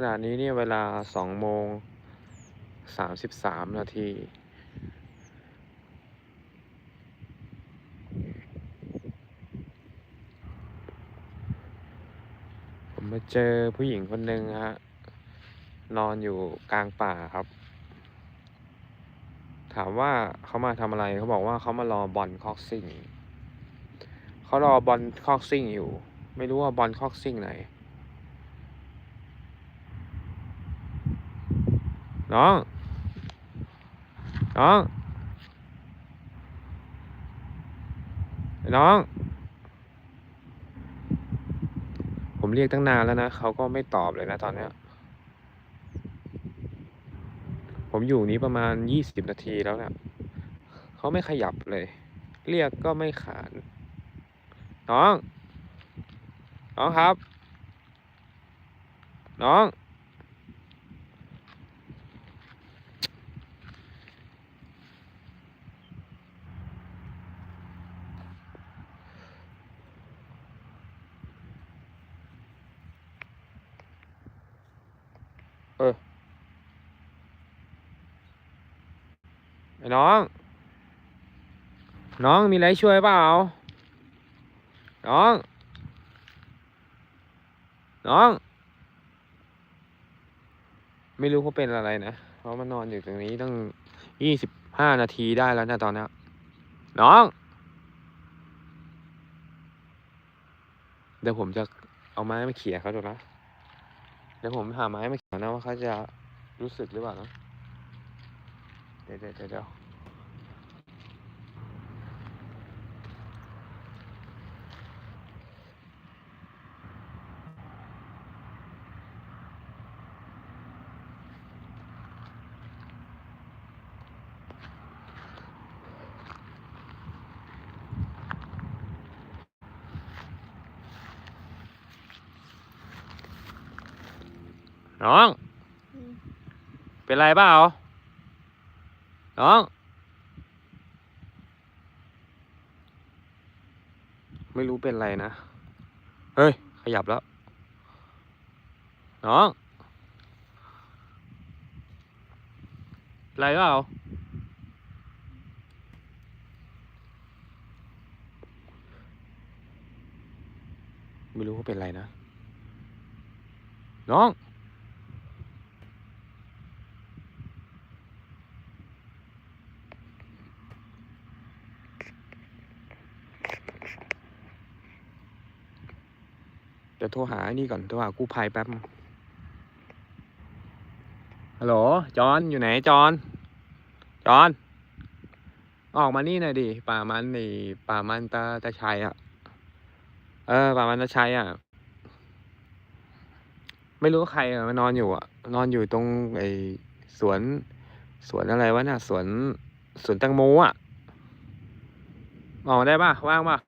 ขณะนี้เนี่ยเวลาสองโมงสามสิบสามนาทีผมมาเจอผู้หญิงคนหนึ่งฮะ นอนอยู่กลางป่าครับ ถามว่าเขามาทำอะไรเขาบอกว่าเขามารอบอลคอกซิ่งเขารอบอลคอกซิ่งอยู่ ไม่รู้ว่าบอลคอกซิ่งไหน น้อง น้อง น้อง ผมเรียกตั้งนานแล้วนะ เขาก็ไม่ตอบเลยนะตอนเนี้ยผมอยู่นี้ประมาณยี่สิบนาทีแล้วเนี่ยเขาไม่ขยับเลย เรียกก็ไม่ขาน น้อง น้องครับ น้อง ไอ้น้อง น้องมีอะไรช่วยเปล่า น้อง น้อง ไม่รู้เขาเป็นอะไรนะเพราะมันนอนอยู่ตรงนี้ตั้งยี่สิบห้านาทีได้แล้วนะตอนนี้น้อง เดี๋ยวผมจะเอาไม้มาเขี่ยเขาดูนะ เดี๋ยวผมหาไม้มาเขี่ยนะว่าเขาจะรู้สึกหรือเปล่านะ ดี๋ยวเดี๋ยวเดี๋ยวเดี๋ยวน้องอืมเป็นไรเปล่า น้อง ไม่รู้เป็นไรนะ เฮ้ย ขยับแล้ว น้องเป็นไรเปล่าไม่รู้ว่าเป็นไรนะ น้อง เดี๋ยวโทรหาอ้นี่ก่อนโทรหากู้ภัยแป๊บฮัลโหลจอนอยู่ไหนจอนจอนออกมานี่หน่อยดิป่ามันนี่ป่ามันตาตาชัยอะ เออป่ามันตาชัยอะ ไม่รู้ใครอะมานอนอยู่อะ นอนอยู่ตรงไอ้สวน สวนอะไรวะน่ะสวนสวนแตงโมอะออกมาได้ป่ะว่างป่ะ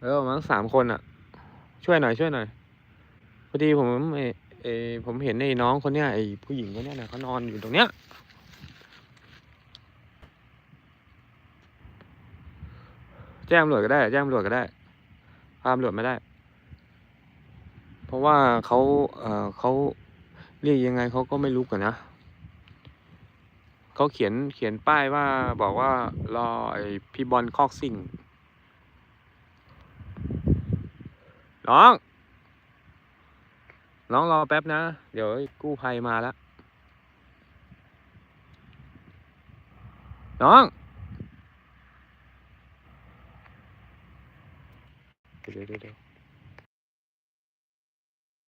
เออมาทั้งสามคนอะ ช่วยหน่อยช่วยหน่อยพอดีผมเออเอผมเห็นไอ้น้องคนเนี้ยไอ้ผู้หญิงคนเนี้ยนะเขานอนอยู่ตรงเนี้ยแจ้งตำรวจก็ได้ แจ้งตำรวจก็ได้พาตำรวจไม่ได้ เพราะว่าเขาเออเขาเรียกยังไงเขาก็ไม่รู้กันนะเขาเขียนเขียนป้ายว่าบอกว่ารอไอ้พี่บอลคอกซิ่ง น้อง น้องรอแป๊บนะ เดี๋ยวกู้ภัยมาแล้ว น้องเดี๋ยวเดี๋ยว